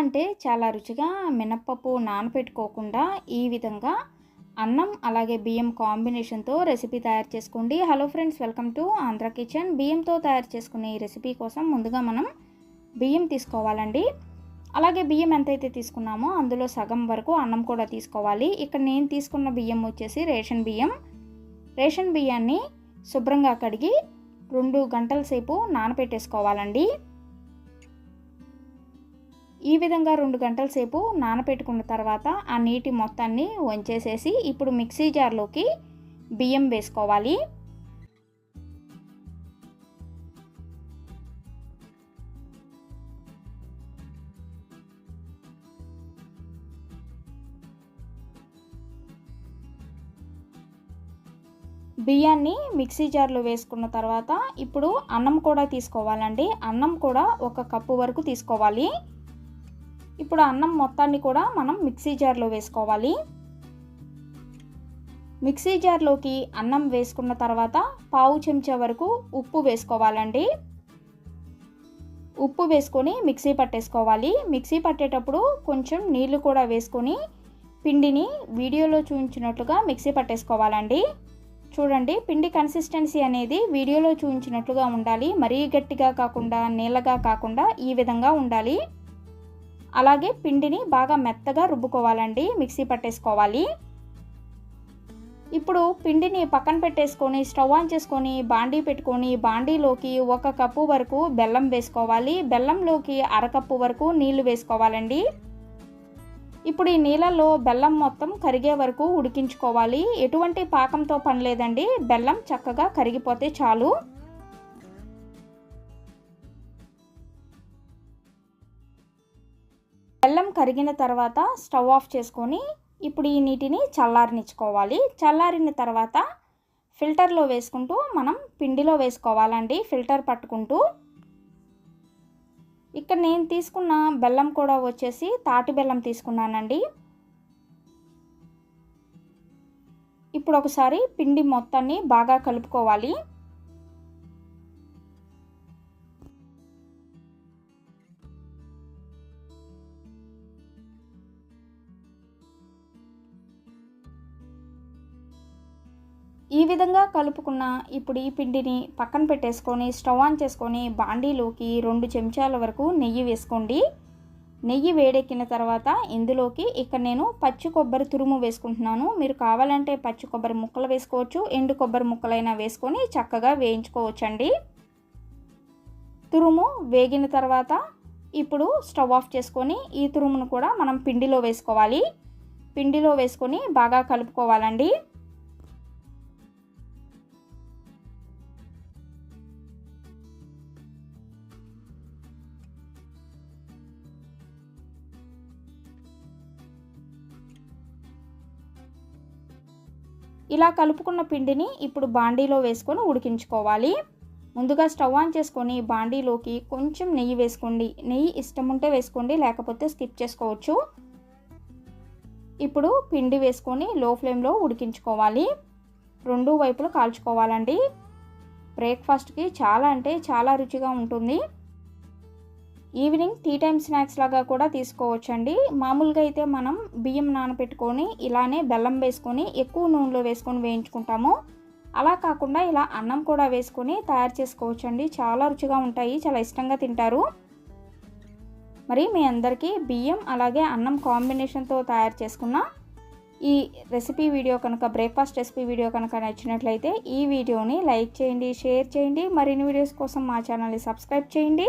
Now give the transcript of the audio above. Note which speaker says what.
Speaker 1: అంటే చాలా రుచిగా మినప్పప్పు నానపెట్టుకోకుండా ఈ విధంగా అన్నం అలాగే బియ్యం కాంబినేషన్తో రెసిపీ తయారు చేసుకోండి. Hello friends welcome to Andhra kitchen. బియ్యంతో తయారు చేసుకునే ఈ రెసిపీ కోసం ముందుగా మనం బియ్యం తీసుకోవాలండి. అలాగే బియ్యం ఎంతైతే తీసుకున్నామో అందులో సగం వరకు అన్నం కూడా తీసుకోవాలి. ఇక్కడ నేను తీసుకున్న బియ్యం వచ్చేసి రేషన్ బియ్యం. రేషన్ బియ్యాన్ని శుభ్రంగా కడిగి రెండు గంటల సేపు నానబెట్టేసుకోవాలండి ఈ విధంగా రెండు గంటల సేపు నానబెట్టుకున్న తర్వాత ఆ నీటి మొత్తాన్ని వంచేసేసి ఇప్పుడు మిక్సీ జార్లోకి బియ్యం వేసుకోవాలి. బియ్యాన్ని మిక్సీ జార్లో వేసుకున్న తర్వాత ఇప్పుడు అన్నం కూడా తీసుకోవాలండి. అన్నం కూడా ఒక కప్పు వరకు తీసుకోవాలి. ఇప్పుడు అన్నం మొత్తాన్ని కూడా మనం మిక్సీ జార్లో వేసుకోవాలి. మిక్సీ జార్లోకి అన్నం వేసుకున్న తర్వాత పావు చెంచా వరకు ఉప్పు వేసుకోవాలండి. ఉప్పు వేసుకొని మిక్సీ పట్టేసుకోవాలి. మిక్సీ పట్టేటప్పుడు కొంచెం నీళ్ళు కూడా వేసుకొని పిండిని వీడియోలో చూపించినట్లుగా మిక్సీ పట్టేసుకోవాలండి. చూడండి పిండి కన్సిస్టెన్సీ అనేది వీడియోలో చూపించినట్లుగా ఉండాలి. మరీ గట్టిగా కాకుండా నీళ్ళగా కాకుండా ఈ విధంగా ఉండాలి. అలాగే పిండిని బాగా మెత్తగా రుబ్బుకోవాలండి మిక్సీ పట్టేసుకోవాలి. ఇప్పుడు పిండిని పక్కన పెట్టేసుకొని స్టవ్ ఆన్ చేసుకొని బాండీ పెట్టుకొని బాండీలోకి ఒక కప్పు వరకు బెల్లం వేసుకోవాలి. బెల్లంలోకి అరకప్పు వరకు నీళ్ళు వేసుకోవాలండి. ఇప్పుడు ఈ నీళ్ళలో బెల్లం మొత్తం కరిగే వరకు ఉడికించుకోవాలి. ఎటువంటి పాకంతో పని లేదండి. బెల్లం చక్కగా కరిగిపోతే చాలు. కరిగిన తర్వాత స్టవ్ ఆఫ్ చేసుకొని ఇప్పుడు ఈ నీటిని చల్లారనిచ్చుకోవాలి. చల్లారిన తర్వాత ఫిల్టర్లో వేసుకుంటూ మనం పిండిలో వేసుకోవాలండి. ఫిల్టర్ పట్టుకుంటూ. ఇక్కడ నేను తీసుకున్న బెల్లం కూడా వచ్చేసి తాటి బెల్లం తీసుకున్నానండి. ఇప్పుడు ఒకసారి పిండి మొత్తాన్ని బాగా కలుపుకోవాలి. ఈ విధంగా కలుపుకున్న ఇప్పుడు ఈ పిండిని పక్కన పెట్టేసుకొని స్టవ్ ఆన్ చేసుకొని బాండీలోకి రెండు చెంచాల వరకు నెయ్యి వేసుకోండి. నెయ్యి వేడెక్కిన తర్వాత ఇందులోకి ఇక్కడ నేను పచ్చి కొబ్బరి తురుము వేసుకుంటున్నాను. మీరు కావాలంటే పచ్చి కొబ్బరి ముక్కలు వేసుకోవచ్చు ఎండు కొబ్బరి ముక్కలైనా వేసుకొని చక్కగా వేయించుకోవచ్చండి. తురుము వేగిన తర్వాత ఇప్పుడు స్టవ్ ఆఫ్ చేసుకొని ఈ తురుమును కూడా మనం పిండిలో వేసుకోవాలి. పిండిలో వేసుకొని బాగా కలుపుకోవాలండి. ఇలా కలుపుకున్న పిండిని ఇప్పుడు బాండీలో వేసుకొని ఉడికించుకోవాలి. ముందుగా స్టవ్ ఆన్ చేసుకొని బాండీలోకి కొంచెం నెయ్యి వేసుకోండి. నెయ్యి ఇష్టం ఉంటే వేసుకోండి లేకపోతే స్కిప్ చేసుకోవచ్చు. ఇప్పుడు పిండి వేసుకొని లో ఫ్లేమ్లో ఉడికించుకోవాలి. రెండు వైపులు కాల్చుకోవాలండి. బ్రేక్ఫాస్ట్కి చాలా అంటే చాలా రుచిగా ఉంటుంది. ఈవినింగ్ టీ టైం స్నాక్స్ లాగా కూడా తీసుకోవచ్చండి. మామూలుగా అయితే మనం బియ్యం నానబెట్టుకొని ఇలానే బెల్లం వేసుకొని ఎక్కువ నూనెలో వేసుకొని వేయించుకుంటాము. అలా కాకుండా ఇలా అన్నం కూడా వేసుకొని తయారు చేసుకోవచ్చండి. చాలా రుచిగా ఉంటాయి చాలా ఇష్టంగా తింటారు. మరి మీ అందరికీ బియ్యం అలాగే అన్నం కాంబినేషన్తో తయారు చేసుకున్న ఈ రెసిపీ వీడియో కనుక బ్రేక్ఫాస్ట్ రెసిపీ వీడియో కనుక నచ్చినట్లయితే ఈ వీడియోని లైక్ చేయండి షేర్ చేయండి. మరిన్ని వీడియోస్ కోసం మా ఛానల్ని సబ్స్క్రైబ్ చేయండి.